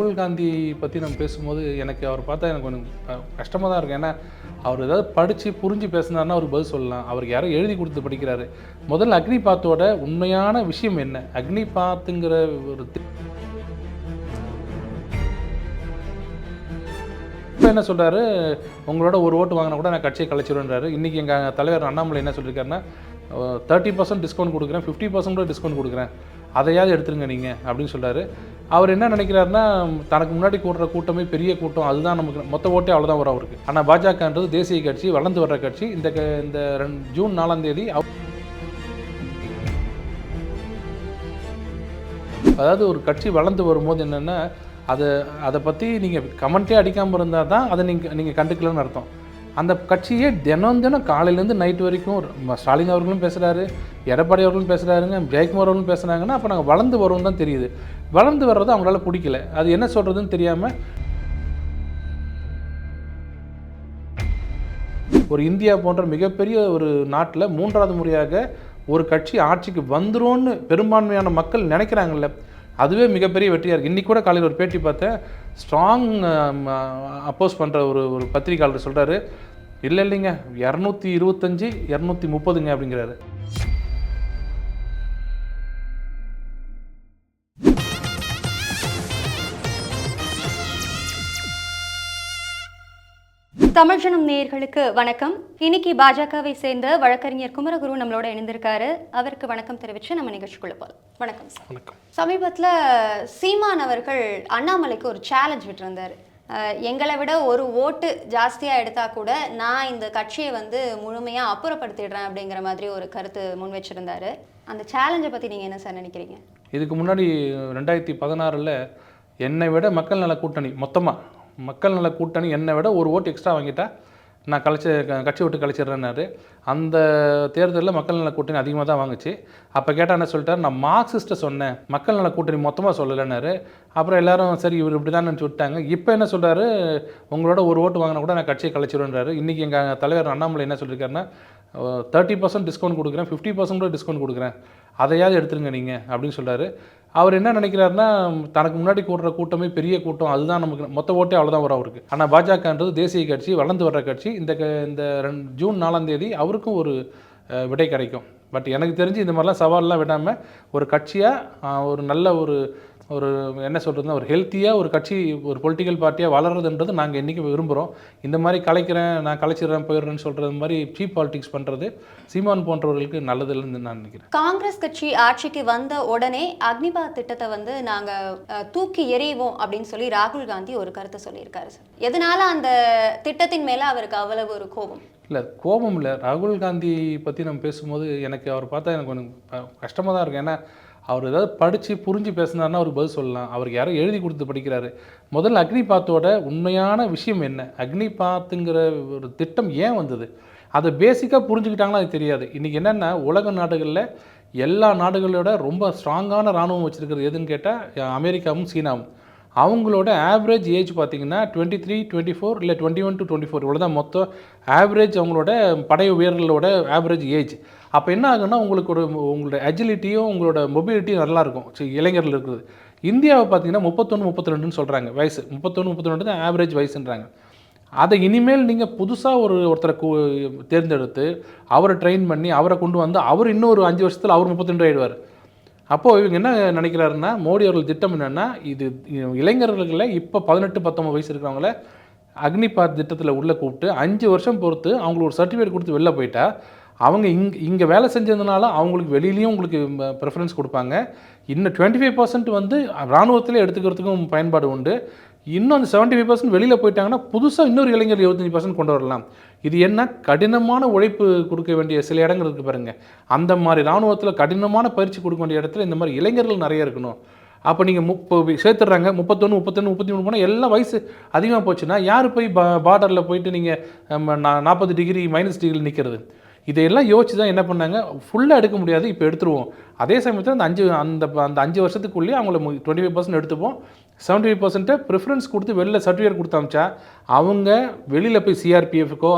ராகுல் காந்தி பற்றி நம்ம பேசும்போது எனக்கு அவர் பார்த்தா எனக்கு கொஞ்சம் கஷ்டமாக தான் இருக்கும். ஏன்னா அவர் ஏதாவது படித்து புரிஞ்சு பேசினார்னா அவர் பதில் சொல்லலாம். அவருக்கு யாரோ எழுதி கொடுத்து படிக்கிறாரு. முதல்ல அக்னிபாத்தோட உண்மையான விஷயம் என்ன? அக்னிபாத்துங்கிற ஒரு இப்போ என்ன சொல்றாரு? உங்களோட ஒரு ஓட்டு வாங்கினா கூட நான் கட்சியை கழிச்சிடுவேன்றாரு இன்றைக்கி எங்கள் தலைவர் அண்ணாமலை என்ன சொல்லியிருக்காருன்னா தேர்ட்டி பர்சன்ட் டிஸ்கவுண்ட் கொடுக்குறேன் ஃபிஃப்டி பர்சன்ட் கூட டிஸ்கவுண்ட் கொடுக்குறேன். அதையாவது எடுத்துருங்க நீங்கள் அப்படின்னு சொல்கிறாரு அவர் என்ன நினைக்கிறாருன்னா தனக்கு முன்னாடி கூடுற கூட்டமே பெரிய கூட்டம் அதுதான் நமக்கு மொத்த ஓட்டே அவ்வளோதான் வரும் அவருக்கு. ஆனால் பாஜகன்றது தேசிய கட்சி வளர்ந்து வர்ற கட்சி. இந்த க- இந்த ரெண்டு ஜூன் நாலாம் தேதி அதாவது ஒரு கட்சி வளர்ந்து வரும்போது என்னென்னா அதை அதை பற்றி நீங்கள் கமெண்ட்டே அடிக்காமல் இருந்தால் தான் அதை நீங்கள் நீங்கள் கண்டுக்கலன்னு அர்த்தம். அந்த கட்சியே தினம் தினம் காலையிலேருந்து நைட் வரைக்கும் ஸ்டாலின் அவர்களும் பேசுகிறாரு எடப்பாடி அவர்களும் பேசுகிறாருங்க ஜெயக்குமார் அவர்களும் பேசுகிறாங்கன்னா அப்போ நாங்கள் வளர்ந்து வரோம் தான் தெரியுது. வளர்ந்து வர்றது அவங்களால பிடிக்கல. அது என்ன சொல்கிறதுன்னு தெரியாமல் ஒரு இந்தியா போன்ற மிகப்பெரிய ஒரு நாட்டில் மூன்றாவது முறையாக ஒரு கட்சி ஆட்சிக்கு வந்துரும்னு பெரும்பான்மையான மக்கள் நினைக்கிறாங்கல்ல அதுவே மிகப்பெரிய வெற்றியாக இருக்குது இன்றைக்கூட கூட காலையில் ஒரு பேட்டி பார்த்தேன். ஸ்ட்ராங் அப்போஸ் பண்ணுற ஒரு ஒரு பத்திரிகையாளர் சொல்கிறாரு இல்லை இல்லைங்க இரநூத்தி இருபத்தஞ்சி இரநூத்தி முப்பதுங்க அப்படிங்கிறாரு. தமிழ்ஜனம் நேயர்களுக்கு வணக்கம். இன்னைக்கு பாஜகவை சேர்ந்த வழக்கறிஞர் குமரகுரு நம்மளோட இணைந்திருக்காரு. அவருக்கு வணக்கம் தெரிவிச்சு நம்ம நிகழ்ச்சிக்குள்ள போகலாம் வணக்கம் சார். வணக்கம். சமீபத்தில் சீமான் அவர்கள் அண்ணாமலைக்கு ஒரு சேலஞ்ச் விட்டிருந்தாரு. எங்களை விட ஒரு ஓட்டு ஜாஸ்தியாக எடுத்தா கூட நான் இந்த கட்சியை வந்து முழுமையாக அப்புறப்படுத்திடுறேன் அப்படிங்கிற மாதிரி ஒரு கருத்து முன் வச்சிருந்தாரு அந்த சேலஞ்சை பற்றி நீங்கள் என்ன சார் நினைக்கிறீங்க? இதுக்கு முன்னாடி ரெண்டாயிரத்தி பதினாறில் என்னை விட மக்கள் நல கூட்டணி மொத்தமாக மக்கள் நல கூட்டணி என்னை விட ஒரு ஓட்டு எக்ஸ்ட்ரா வாங்கிட்டா நான் கழிச்சு க- கட்சி விட்டு கழிச்சிடுறேன்னாரு. அந்த தேர்தலில் மக்கள் நல கூட்டணி அதிகமாக தான் வாங்குச்சு. அப்போ கேட்டால் என்ன சொல்லிட்டார்? நான் மார்க்சிஸ்ட்டை சொன்னேன். மக்கள் நல கூட்டணி மொத்தமாக சொல்லலைன்னாரு. அப்புறம் எல்லாரும் சரி இவர் இப்படி தான் நினச்சி விட்டாங்க. இப்போ என்ன சொல்கிறாரு உங்களோட ஒரு ஓட்டு வாங்கினா கூட நான் கட்சியை கழிச்சிடுவேன்றாரு இன்றைக்கி எங்கள் தலைவர் அண்ணாமலை என்ன சொல்லியிருக்காருன்னா தேர்ட்டி பர்சன்ட் டிஸ்கவுண்ட் கொடுக்குறேன். ஃபிஃப்டி பர்சன்ட் கூட டிஸ்கவுண்ட் கொடுக்குறேன். அதையாவது எடுத்துருங்க நீங்கள் அப்படின்னு சொல்கிறாரு அவர் என்ன நினைக்கிறாருன்னா தனக்கு முன்னாடி கூடுற கூட்டமே பெரிய கூட்டம் அதுதான் நமக்கு மொத்த ஓட்டே அவ்வளோதான் வரும் அவருக்கு. ஆனால் பாஜகன்றது தேசிய கட்சி வளர்ந்து வர்ற கட்சி. இந்த க- இந்த ரெண்டு ஜூன் நாலாம் தேதி அவருக்கும் ஒரு விடை கிடைக்கும். பட் எனக்கு தெரிஞ்சு இந்த மாதிரிலாம் சவால்லாம் விடாமல் ஒரு கட்சியாக ஒரு நல்ல ஒரு ஒரு என்ன சொல்கிறதுனா ஒரு ஹெல்த்தியாக ஒரு கட்சி ஒரு பொலிட்டிக்கல் பார்ட்டியாக வளர்றதுன்றது நாங்கள் இன்றைக்கி விரும்புகிறோம் இந்த மாதிரி கலைக்கிறேன் நான் கலைச்சிடுறேன் போயிடுறேன்னு சொல்கிறது மாதிரி சீப் பாலிடிக்ஸ் பண்ணுறது சீமான் போன்றவர்களுக்கு நல்லதில்லைன்னு நான் நினைக்கிறேன். காங்கிரஸ் கட்சி ஆட்சிக்கு வந்த உடனே அக்னிபாத் திட்டத்தை வந்து நாங்க அஹ், தூக்கி எறிவோம் அப்படின்னு சொல்லி ராகுல் காந்தி ஒரு கருத்தை சொல்லியிருக்காரு சார். எதனால அந்த திட்டத்தின் மேல அவருக்கு அவ்வளவு ஒரு கோபம்? இல்லை கோபம் இல்லை. ராகுல் காந்தி பற்றி நம்ம பேசும்போது எனக்கு அவர் பார்த்தா எனக்கு கொஞ்சம் கஷ்டமாக தான் இருக்கும். ஏன்னா அவர் ஏதாவது படித்து புரிஞ்சு பேசினார்னா அவருக்கு பதில் சொல்லலாம். அவருக்கு யாரோ எழுதி கொடுத்து படிக்கிறாரு. முதல்ல அக்னிபாத்தோட உண்மையான விஷயம் என்ன? அக்னிபாத்துங்கிற ஒரு திட்டம் ஏன் வந்தது? அதை பேசிக்காக புரிஞ்சுக்கிட்டாங்களா அது தெரியாது. இன்றைக்கி என்னென்னா உலக நாடுகளில் எல்லா நாடுகளோட ரொம்ப ஸ்ட்ராங்கான இராணுவம் வச்சுருக்கிறது எதுன்னு கேட்டால் அமெரிக்காவும் சீனாவும். அவங்களோட ஆவரேஜ் ஏஜ் பார்த்தீங்கன்னா டுவெண்ட்டி த்ரீ டுவெண்ட்டி ஃபோர் இல்லை twenty one to twenty four இவ்வளோ தான் மொத்தம் ஆவரேஜ் அவங்களோட படை வீரர்களோட ஆவரேஜ் ஏஜ் அப்போ என்ன ஆகுன்னா உங்களுக்கு ஒரு உங்களோட அஜிலிட்டியும் உங்களோட மொபிலிட்டியும் நல்லா இருக்கும். இளைஞர்கள் இருக்குது இந்தியாவை பார்த்தீங்கன்னா முப்பத்தொன்று முப்பத்தி ரெண்டுன்னு சொல்கிறாங்க வயசு. முப்பத்தொன்று முப்பத்தி ரெண்டு தான் ஆவரேஜ் வயசுன்றாங்க. அதை இனிமேல் நீங்கள் புதுசாக ஒரு ஒருத்தரை தேர்ந்தெடுத்து அவரை ட்ரெயின் பண்ணி அவரை கொண்டு வந்து அவர் இன்னொரு அஞ்சு வருஷத்தில் அவர் முப்பத்திரெண்டு ஆயிடுவார். அப்போது இவங்க என்ன நினைக்கிறாருன்னா மோடி அவர்கள் திட்டம் என்னென்னா இது இளைஞர்களில் இப்போ பதினெட்டு பத்தொம்பது வயசு இருக்கிறவங்கள அக்னிபாத் திட்டத்தில் உள்ளே கூப்பிட்டு அஞ்சு வருஷம் பொறுத்து அவங்களுக்கு ஒரு சர்டிஃபிகேட் கொடுத்து வெளில போயிட்டா அவங்க இங்கே இங்கே வேலை செஞ்சதுனால அவங்களுக்கு வெளியிலையும் உங்களுக்கு ப்ரிஃபரன்ஸ் கொடுப்பாங்க. இன்னும் டுவெண்ட்டி ஃபைவ் பர்சன்ட் வந்து இராணுவத்தில் எடுத்துக்கிறதுக்கும் பயன்பாடு உண்டு. இன்னும் அந்த செவன்ட்டி ஃபைவ் பர்சன்ட் வெளியில் போயிட்டாங்கன்னா புதுசாக இன்னொரு இளைஞர் இருபத்தஞ்சி பர்சன்ட் கொண்டு வரலாம். இது என்ன? கடினமான உழைப்பு கொடுக்க வேண்டிய சில இடங்கள் இருக்குது பாருங்கள் அந்த மாதிரி இராணுவத்தில் கடினமான பயிற்சி கொடுக்க வேண்டிய இடத்துல இந்த மாதிரி இளைஞர்கள் நிறைய இருக்கணும். அப்போ நீங்கள் முப்ப சேர்த்துட்றாங்க. முப்பத்தொன்று முப்பத்தொன்று முப்பத்தி மூணு போனால் எல்லாம் வயசு அதிகமாக போச்சுன்னா யார் போய் பா பார்டரில் போயிட்டு நீங்கள் நாற்பது டிகிரி மைனஸ் டிகிரி நிற்கிறது இதையெல்லாம் யோசிச்சு தான் என்ன பண்ணாங்க? ஃபுல்லாக எடுக்க முடியாது. இப்போ எடுத்துருவோம். அதே சமயத்தில் அந்த அஞ்சு அந்த அந்த அஞ்சு வருஷத்துக்குள்ளேயே அவங்கள டுவெண்ட்டி ஃபைவ் பர்சன்ட் எடுத்துப்போம். செவன்டி ஃபைவ் பர்சன்ட்டை ப்ரிஃபரன்ஸ் கொடுத்து வெளில சர்டிஃபிகேட் கொடுத்து அமிச்சா அவங்க வெளியில் போய் சிஆர்பிஎஃப்க்கோ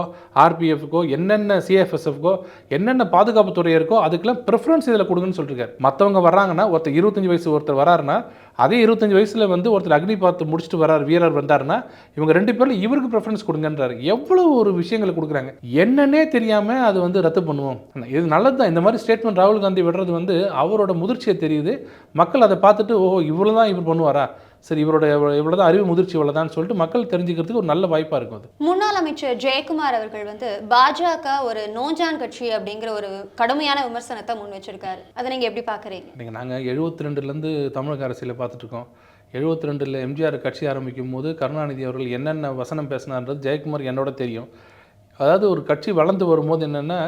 ஆர்பிஎஃப்க்கோ என்னென்ன சிஎஃப்எஸ்எஃப்க்கோ என்னென்ன பாதுகாப்பு துறை இருக்கோ அதுக்கெல்லாம் ப்ரிஃபரன்ஸ் இதில் கொடுங்கன்னு சொல்லியிருக்காரு மற்றவங்க வர்றாங்கன்னா ஒருத்தர் இருபத்தஞ்சி வயசு ஒருத்தர் வராருன்னா அதே இருபத்தஞ்சி வயசில் வந்து ஒருத்தர் அக்னி பார்த்து முடிச்சுட்டு வரார் வீரர் வந்தாருன்னா இவங்க ரெண்டு பேரில் இவருக்கு ப்ரிஃபரன்ஸ் கொடுங்கன்றாரு. எவ்வளோ ஒரு விஷயங்களை கொடுக்குறாங்க. என்னன்னே தெரியாமல் அது வந்து ரத்து பண்ணுவோம். இது நல்லது தான் இந்த மாதிரி ஸ்டேட்மெண்ட் ராகுல் காந்தி விடுறது வந்து அவரோட முதிர்ச்சியை தெரியுது. மக்கள் அதை பார்த்துட்டு ஓஹோ இவ்வளோ தான் இவர் பண்ணுவாரா? சரி இவரோட இவ்வளோ தான் அறிவு முதிர்ச்சி இவ்வளோதான்னு சொல்லிட்டு மக்கள் தெரிஞ்சுக்கிறதுக்கு ஒரு நல்ல வாய்ப்பாக இருக்கும் அது. முன்னாள் அமைச்சர் ஜெயக்குமார் அவர்கள் வந்து பாஜக ஒரு நோஞ்சான் கட்சி அப்படிங்கிற ஒரு கடுமையான விமர்சனத்தை முன் வச்சிருக்காரு. அதை நீங்க எப்படி பாக்குறீங்க நீங்கள் நாங்கள் எழுபத்தி ரெண்டுலேருந்து தமிழக அரசியலை பார்த்துட்ருக்கோம் எழுபத்தி ரெண்டில் எம்ஜிஆர் கட்சி ஆரம்பிக்கும் போது கருணாநிதி அவர்கள் என்னென்ன வசனம் பேசினார்ன்றது ஜெயக்குமார் என்னோட தெரியும். அதாவது ஒரு கட்சி வளர்ந்து வரும்போது என்னென்னா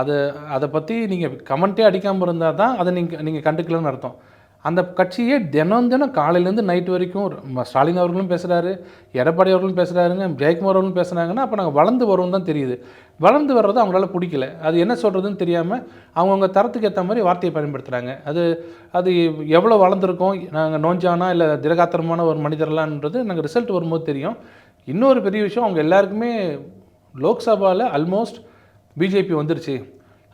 அதை அதை பற்றி நீங்கள் கமெண்ட்டே அடிக்காமல் இருந்தால் தான் அதை நீங்கள் நீங்கள் கண்டுக்கலன்னு அர்த்தம். அந்த கட்சியே தினம் தினம் காலையிலேருந்து நைட் வரைக்கும் ஸ்டாலின் அவர்களும் பேசுகிறாரு எடப்பாடி அவர்களும் பேசுகிறாருங்க ஜெயக்குமார் அவர்களும் பேசுனாங்கன்னா அப்போ நாங்கள் வளர்ந்து வரோம் தான் தெரியுது. வளர்ந்து வர்றது அவங்களால பிடிக்கல. அது என்ன சொல்கிறதுன்னு தெரியாமல் அவங்கவுங்க தரத்துக்கு ஏற்ற மாதிரி வார்த்தையை பயன்படுத்துகிறாங்க அது அது எவ்வளோ வளர்ந்துருக்கோம் நாங்கள் நோஞ்சானா இல்லை திரகாத்திரமான ஒரு மனிதர்லான்றது நாங்கள் ரிசல்ட் வரும்போது தெரியும். இன்னொரு பெரிய விஷயம் அவங்க எல்லாருக்குமே லோக்சபாவில் ஆல்மோஸ்ட் பிஜேபி வந்துருச்சு.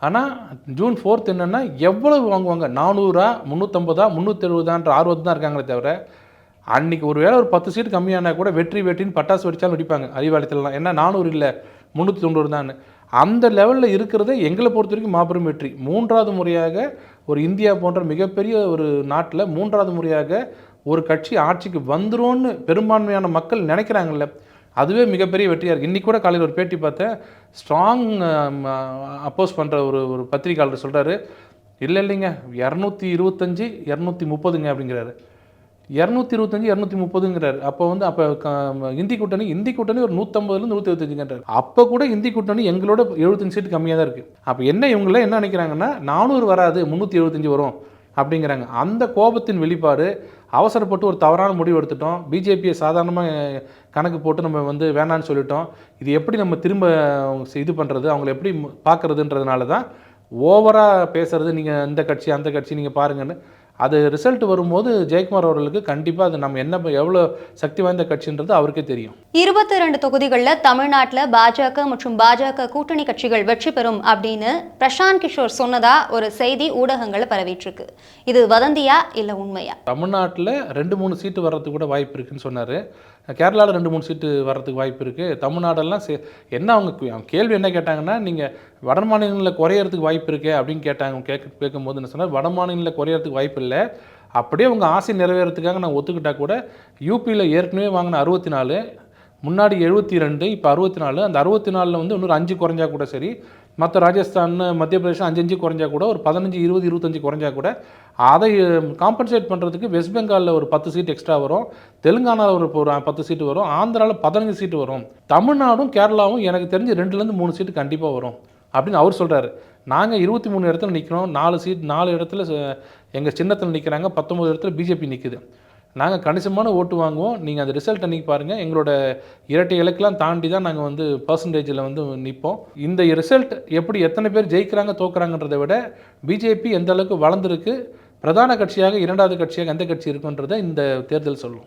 ஆனால் ஜூன் ஃபோர்த் என்னென்னா எவ்வளவு வாங்குவாங்க? நானூறா முந்நூற்றம்பதா முந்நூற்றெழுபதான்ற ஆர்வத்து தான் இருக்காங்களே தவிர அன்னைக்கு ஒரு வேளை ஒரு பத்து சீட் கம்மியானா கூட வெற்றி வெற்றின்னு பட்டாசு வெடித்தாலும் வெடிப்பாங்க. அறிவாலயத்துலலாம். ஏன்னா நானூறு இல்லை முந்நூற்றி தொண்ணூறு தான் அந்த லெவலில் இருக்கிறதே எங்களை பொறுத்த வரைக்கும் மாபெரும் வெற்றி. மூன்றாவது முறையாக ஒரு இந்தியா போன்ற மிகப்பெரிய ஒரு நாட்டில் மூன்றாவது முறையாக ஒரு கட்சி ஆட்சிக்கு வந்துரும்னு பெரும்பான்மையான மக்கள் நினைக்கிறாங்கல்ல. அதுவே மிகப்பெரிய வெற்றியாக இருக்குது இன்றைக்கி கூட காலையில் ஒரு பேட்டி பார்த்தேன். ஸ்ட்ராங் அப்போஸ் பண்ணுற ஒரு ஒரு பத்திரிகையாளர் சொல்கிறாரு இல்லை இல்லைங்க இரநூத்தி இருபத்தஞ்சி இரநூத்தி முப்பதுங்க அப்படிங்கிறாரு. இரநூத்தி இருபத்தஞ்சி இரநூத்தி முப்பதுங்கிறாரு. அப்போ வந்து அப்போ இந்தி கூட்டணி இந்தி கூட்டணி ஒரு நூற்றம்பதுலேருந்து நூற்றி இருபத்தஞ்சுங்கிறாரு அப்போ கூட இந்தி கூட்டணி எங்களோட எழுபத்தஞ்சு சீட்டு கம்மியாக தான் இருக்குது அப்போ என்ன இவங்களாம் என்ன நினைக்கிறாங்கன்னா நானூறு வராது முந்நூற்றி எழுபத்தஞ்சு வரும் அப்படிங்கிறாங்க. அந்த கோபத்தின் வெளிப்பாடு அவசரப்பட்டு ஒரு தவறான முடிவு எடுத்துட்டோம். பிஜேபியை சாதாரணமாக கணக்கு போட்டு நம்ம வந்து வேணான்னு சொல்லிட்டோம். இது எப்படி நம்ம திரும்ப இது பண்ணுறது அவங்கள எப்படி பார்க்குறதுன்றதுனால தான் ஓவராக பேசுகிறது நீங்கள் இந்த கட்சி அந்த கட்சி நீங்கள் பாருங்கன்னு அது ரிசல்ட் வரும்போது ஜெயக்குமார் அவர்களுக்கு கண்டிப்பாக அது நம்ம என்ன எவ்வளோ சக்தி வாய்ந்த கட்சின்றது அவருக்கே தெரியும். இருபத்தி ரெண்டு தொகுதிகளில் தமிழ்நாட்டில் பாஜக மற்றும் பாஜக கூட்டணி கட்சிகள் வெற்றி பெறும் அப்படின்னு பிரசாந்த் கிஷோர் சொன்னதா ஒரு செய்தி ஊடகங்களில் பரவிட்டு இருக்கு இது வதந்தியா இல்லை உண்மையா? தமிழ்நாட்டில் ரெண்டு மூணு சீட்டு வர்றதுக்கு கூட வாய்ப்பு இருக்குன்னு சொன்னார். கேரளாவில் ரெண்டு மூணு சீட்டு வர்றதுக்கு வாய்ப்பு இருக்குது தமிழ்நாடெல்லாம் சே என்ன அவங்க கே- அவங்க கேள்வி என்ன கேட்டாங்கன்னா நீங்கள் வட மாநிலங்களில் குறையறதுக்கு வாய்ப்பு இருக்கே அப்படின்னு கேட்டாங்க கேட்க கேட்கும்போது என்ன சொன்னால் வட மாநிலங்களில் குறையறதுக்கு வாய்ப்பு இல்லை. அப்படியே உங்கள் ஆசை நிறைவேறதுக்காக நான் ஒத்துக்கிட்டா கூட யூபியில் ஏற்கனவே வாங்கின அறுபத்தி நாலு முன்னாடி எழுபத்தி ரெண்டு இப்போ அறுபத்தி நாலு அந்த அறுபத்தி நாலில் வந்து இன்னொரு அஞ்சு குறைஞ்சா கூட சரி. மற்ற ராஜஸ்தான் மத்திய பிரதேசம் அஞ்சு அஞ்சு குறைஞ்சா கூட ஒரு பதினஞ்சு இருபது இருபத்தஞ்சு குறைஞ்சா கூட அதை காம்பன்சேட் பண்ணுறதுக்கு வெஸ்ட் பெங்காலில் ஒரு பத்து சீட் எக்ஸ்ட்ரா வரும். தெலுங்கானாவில் ஒரு ஒரு பத்து சீட்டு வரும். ஆந்திராவில் பதினஞ்சு சீட்டு வரும். தமிழ்நாடும் கேரளாவும் எனக்கு தெரிஞ்சு ரெண்டுலேருந்து மூணு சீட்டு கண்டிப்பாக வரும். அப்படின்னு அவர் சொல்கிறாரு நாங்கள் இருபத்தி மூணு இடத்துல நிற்கிறோம் நாலு சீட் நாலு இடத்துல எங்கள் சின்னத்தில் நிற்கிறாங்க பத்தொம்பது இடத்துல பிஜேபி நிற்குது நாங்கள் கணிசமான ஓட்டு வாங்குவோம். நீங்கள் அந்த ரிசல்ட் அன்றைக்கி பாருங்கள் எங்களோட இரட்டை இலக்கெல்லாம் தாண்டி தான் நாங்கள் வந்து பர்சன்டேஜில் வந்து நிற்போம் இந்த ரிசல்ட் எப்படி எத்தனை பேர் ஜெயிக்கிறாங்க தோக்குறாங்கன்றதை விட பிஜேபி எந்த அளவுக்கு வளர்ந்துருக்கு பிரதான கட்சியாக இரண்டாவது கட்சியாக எந்த கட்சி இருக்குன்றதை இந்த தேர்தல் சொல்லும்.